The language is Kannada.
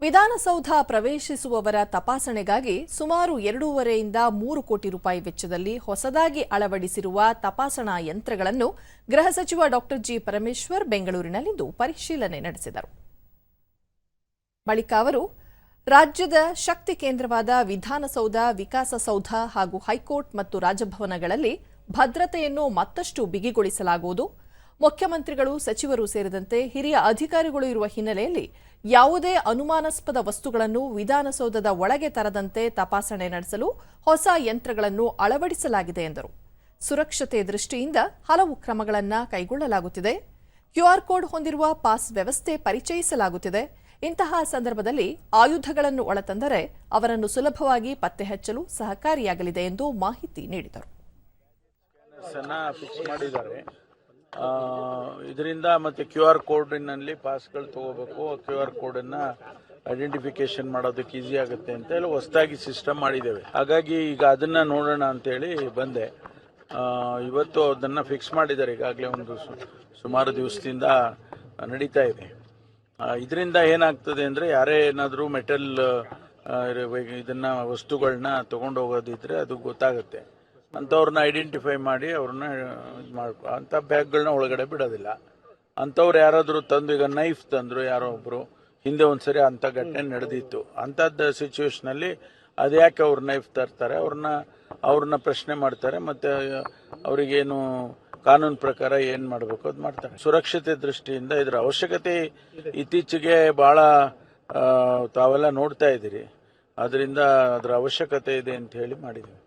ವಿಧಾನಸೌಧ ಪ್ರವೇಶಿಸುವವರ ತಪಾಸಣೆಗಾಗಿ ಸುಮಾರು ಎರಡೂವರೆಯಿಂದ ಮೂರು ಕೋಟಿ ರೂಪಾಯಿ ವೆಚ್ಚದಲ್ಲಿ ಹೊಸದಾಗಿ ಅಳವಡಿಸಿರುವ ತಪಾಸಣಾ ಯಂತ್ರಗಳನ್ನು ಗೃಹ ಸಚಿವ ಡಾ ಜಿ ಪರಮೇಶ್ವರ್ ಬೆಂಗಳೂರಿನಲ್ಲಿಂದು ಪರಿಶೀಲನೆ ನಡೆಸಿದರು. ಬಳಿಕ ಅವರು, ರಾಜ್ಯದ ಶಕ್ತಿ ಕೇಂದ್ರವಾದ ವಿಧಾನಸೌಧ, ವಿಕಾಸಸೌಧ ಹಾಗೂ ಹೈಕೋರ್ಟ್ ಮತ್ತು ರಾಜಭವನಗಳಲ್ಲಿ ಭದ್ರತೆಯನ್ನು ಮತ್ತಷ್ಟು ಬಿಗಿಗೊಳಿಸಲಾಗುವುದು. ಮುಖ್ಯಮಂತ್ರಿಗಳು, ಸಚಿವರು ಸೇರಿದಂತೆ ಹಿರಿಯ ಅಧಿಕಾರಿಗಳು ಇರುವ ಹಿನ್ನೆಲೆಯಲ್ಲಿ ಯಾವುದೇ ಅನುಮಾನಾಸ್ಪದ ವಸ್ತುಗಳನ್ನು ವಿಧಾನಸೌಧದ ಒಳಗೆ ತರದಂತೆ ತಪಾಸಣೆ ನಡೆಸಲು ಹೊಸ ಯಂತ್ರಗಳನ್ನು ಅಳವಡಿಸಲಾಗಿದೆ ಎಂದರು. ಸುರಕ್ಷತೆ ದೃಷ್ಟಿಯಿಂದ ಹಲವು ಕ್ರಮಗಳನ್ನು ಕೈಗೊಳ್ಳಲಾಗುತ್ತಿದೆ. ಕ್ಯೂಆರ್ ಕೋಡ್ ಹೊಂದಿರುವ ಪಾಸ್ ವ್ಯವಸ್ಥೆ ಪರಿಚಯಿಸಲಾಗುತ್ತಿದೆ. ಇಂತಹ ಸಂದರ್ಭದಲ್ಲಿ ಆಯುಧಗಳನ್ನು ಒಳತಂದರೆ ಅವರನ್ನು ಸುಲಭವಾಗಿ ಪತ್ತೆ ಹಚ್ಚಲು ಸಹಕಾರಿಯಾಗಲಿದೆ ಎಂದು ಮಾಹಿತಿ ನೀಡಿದರು. ಇದರಿಂದ ಮತ್ತೆ ಕ್ಯೂ ಆರ್ ಕೋಡಿನಲ್ಲಿ ಪಾಸ್ಗಳು ತಗೋಬೇಕು. ಕ್ಯೂ ಆರ್ ಕೋಡನ್ನು ಐಡೆಂಟಿಫಿಕೇಶನ್ ಮಾಡೋದಕ್ಕೆ ಈಸಿ ಆಗುತ್ತೆ ಅಂತ ಹೇಳಿ ಹೊಸದಾಗಿ ಸಿಸ್ಟಮ್ ಮಾಡಿದ್ದೇವೆ. ಹಾಗಾಗಿ ಈಗ ಅದನ್ನ ನೋಡೋಣ ಅಂತೇಳಿ ಬಂದೆ. ಇವತ್ತು ಅದನ್ನು ಫಿಕ್ಸ್ ಮಾಡಿದ್ದಾರೆ. ಈಗಾಗಲೇ ಒಂದು ಸುಮಾರು ದಿವಸದಿಂದ ನಡೀತಾ ಇದೆ. ಇದರಿಂದ ಏನಾಗ್ತದೆ ಅಂದರೆ ಯಾರೇ ಏನಾದರೂ ಮೆಟಲ್ ಇದನ್ನ ವಸ್ತುಗಳನ್ನ ತಗೊಂಡು ಹೋಗೋದಿದ್ರೆ ಅದು ಗೊತ್ತಾಗುತ್ತೆ. ಅಂಥವ್ರನ್ನ ಐಡೆಂಟಿಫೈ ಮಾಡಿ ಅವ್ರನ್ನ ಇದು ಮಾಡ್ಕೊ ಅಂಥ ಬ್ಯಾಗ್ಗಳನ್ನ ಒಳಗಡೆ ಬಿಡೋದಿಲ್ಲ. ಅಂಥವ್ರು ಯಾರಾದರೂ ತಂದು, ಈಗ ನೈಫ್ ತಂದರು ಯಾರೋ ಒಬ್ಬರು ಹಿಂದೆ ಒಂದ್ಸರಿ ಅಂಥ ಘಟನೆ ನಡೆದಿತ್ತು. ಅಂಥದ್ದು ಸಿಚುವೇಶನಲ್ಲಿ ಅದು ಯಾಕೆ ಅವ್ರು ನೈಫ್ ತರ್ತಾರೆ? ಅವ್ರನ್ನ ಅವ್ರನ್ನ ಪ್ರಶ್ನೆ ಮಾಡ್ತಾರೆ, ಮತ್ತು ಅವರಿಗೇನು ಕಾನೂನು ಪ್ರಕಾರ ಏನು ಮಾಡಬೇಕು ಅದು ಮಾಡ್ತಾರೆ. ಸುರಕ್ಷತೆ ದೃಷ್ಟಿಯಿಂದ ಇದರ ಅವಶ್ಯಕತೆ ಇತ್ತೀಚೆಗೆ ಭಾಳ ತಾವೆಲ್ಲ ನೋಡ್ತಾ ಇದ್ದೀರಿ. ಅದರಿಂದ ಅದರ ಅವಶ್ಯಕತೆ ಇದೆ ಅಂತ ಹೇಳಿ ಮಾಡಿದ್ದೀವಿ